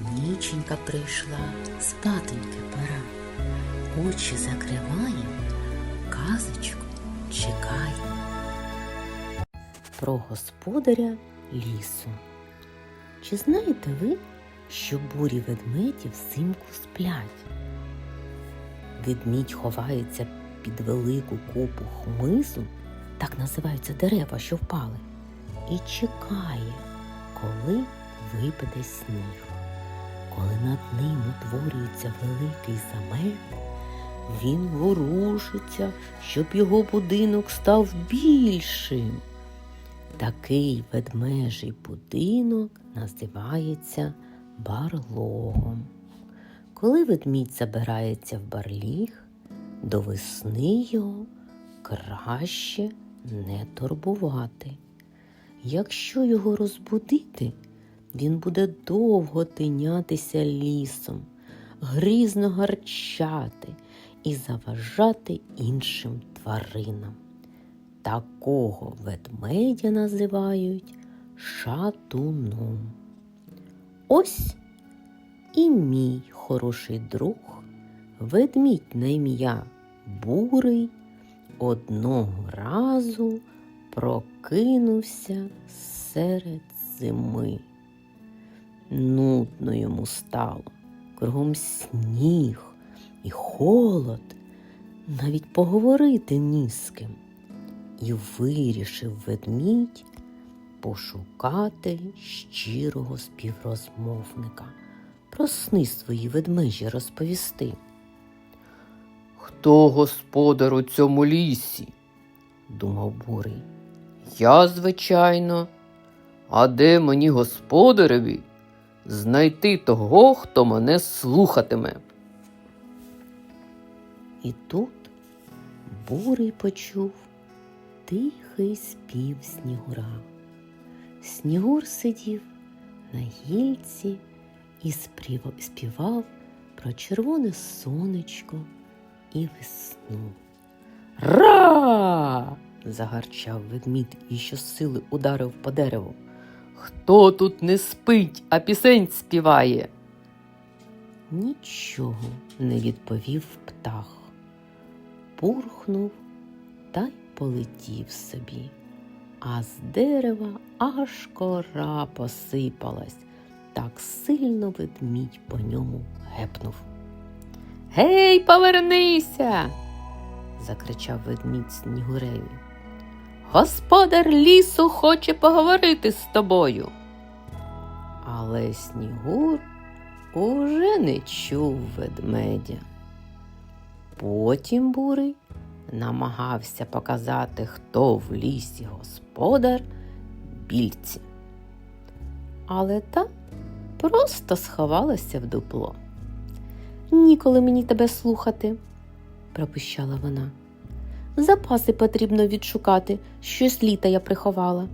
Ніченька прийшла, спатоньки пора. Очі закриває, казочку чекає. Про господаря лісу. Чи знаєте ви, що бурі ведмеді взимку сплять? Ведмідь ховається під велику купу хмизу, так називаються дерева, що впали, і чекає, коли випаде сніг. Коли над ним утворюється великий замет, він ворушиться, щоб його будинок став більшим. Такий ведмежий будинок називається барлогом. Коли ведмідь забирається в барліг, до весни його краще не турбувати. Якщо його розбудити, він буде довго тинятися лісом, грізно гарчати і заважати іншим тваринам. Такого ведмедя називають шатуном. Ось і мій хороший друг, ведмідь на ім'я Бурий, одного разу прокинувся серед зими. Нудно йому стало, кругом сніг і холод, навіть поговорити ні з ким. І вирішив ведмідь пошукати щирого співрозмовника, про сни свої ведмежі розповісти. Хто господар у цьому лісі? думав бурий. Я, звичайно. А де мені господареві знайти того, хто мене слухатиме? І тут бурий почув тихий спів снігура. Снігур сидів на гільці і співав про червоне сонечко і весну. Ра! загарчав ведмідь і щосили ударив по дереву. Хто тут не спить, а пісень співає? Нічого не відповів птах. Пурхнув та й полетів собі, а з дерева аж кора посипалась, так сильно ведмідь по ньому гепнув. Гей, повернися! закричав ведмідь снігуреві. Господар лісу хоче поговорити з тобою. Але снігур уже не чув ведмедя. Потім бурий намагався показати, хто в лісі господар більці. Але та просто сховалася в дупло. Ніколи мені тебе слухати, пропищала вона. Запаси потрібно відшукати, щось літа я приховала.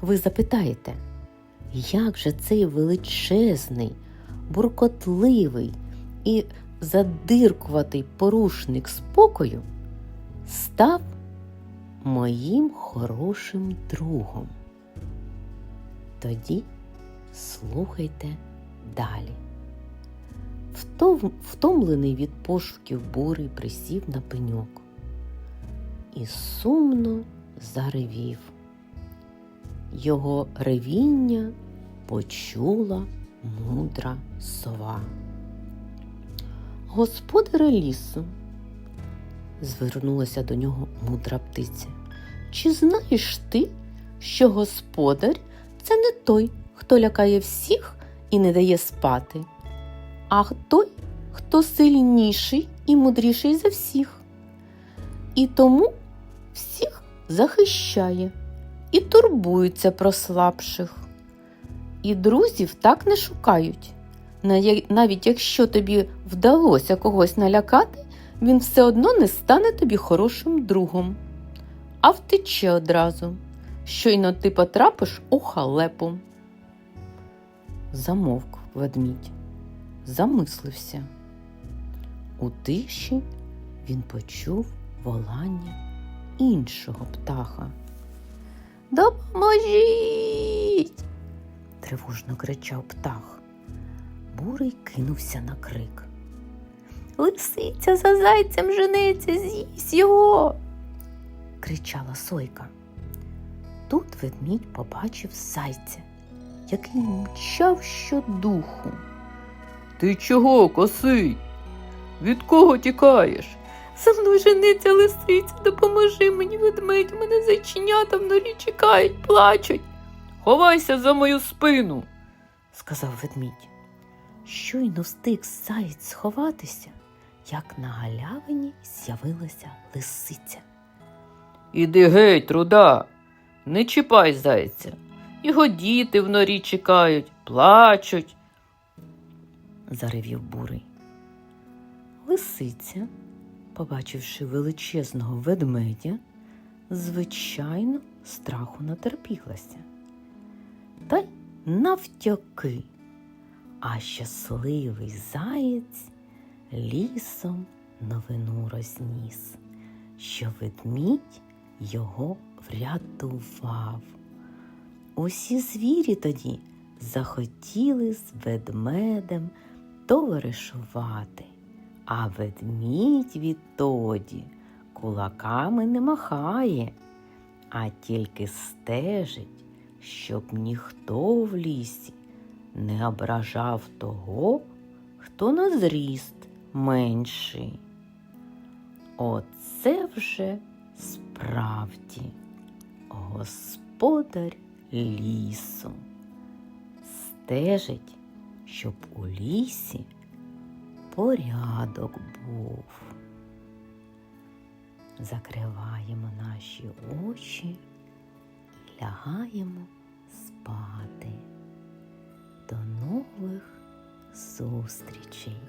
Ви запитаєте, як же цей величезний, буркотливий і задиркуватий порушник спокою став моїм хорошим другом? Тоді слухайте далі. Втом- Втомлений від пошуків бурий присів на пеньок і сумно заревів. Його ревіння почула мудра сова. Господаре лісу, звернулася до нього мудра птиця. Чи знаєш ти, що господар це не той, хто лякає всіх і не дає спати, а той, хто сильніший і мудріший за всіх. І тому всіх захищає і турбуються про слабших. І друзів так не шукають. Навіть якщо тобі вдалося когось налякати, він все одно не стане тобі хорошим другом, а втече одразу. Щойно ти потрапиш у халепу. Замовк ведмідь, замислився. У тиші він почув волання іншого птаха. Допоможіть! тривожно кричав птах. Бурий кинувся на крик. Лисиця за зайцем жениться, з'їсть його. кричала сойка. Тут ведмідь побачив зайця, який мчав щодуху. Ти чого, косий? Від кого тікаєш? За мною жениться лисиця, допоможи мені, ведмедь, мене зайченята в норі чекають, плачуть, Ховайся за мою спину. сказав ведмідь. Щойно встиг заєць сховатися, як на галявині з'явилася лисиця. Іди геть, руда. Не чіпай зайця. Його діти в норі чекають, плачуть. Заревів бурий. Лисиця, побачивши величезного ведмедя, звичайно, страху натерпілася. Та й навтяки, а щасливий заєць лісом новину розніс, що ведмідь його врятував. Усі звірі тоді захотіли з ведмедем товаришувати, а ведмідь відтоді кулаками не махає, а тільки стежить, щоб ніхто в лісі не ображав того, хто на зріст менший. Оце вже справді господар лісу. Стежить, щоб у лісі порядок був. Закриваємо наші очі і лягаємо спати. До нових зустрічей!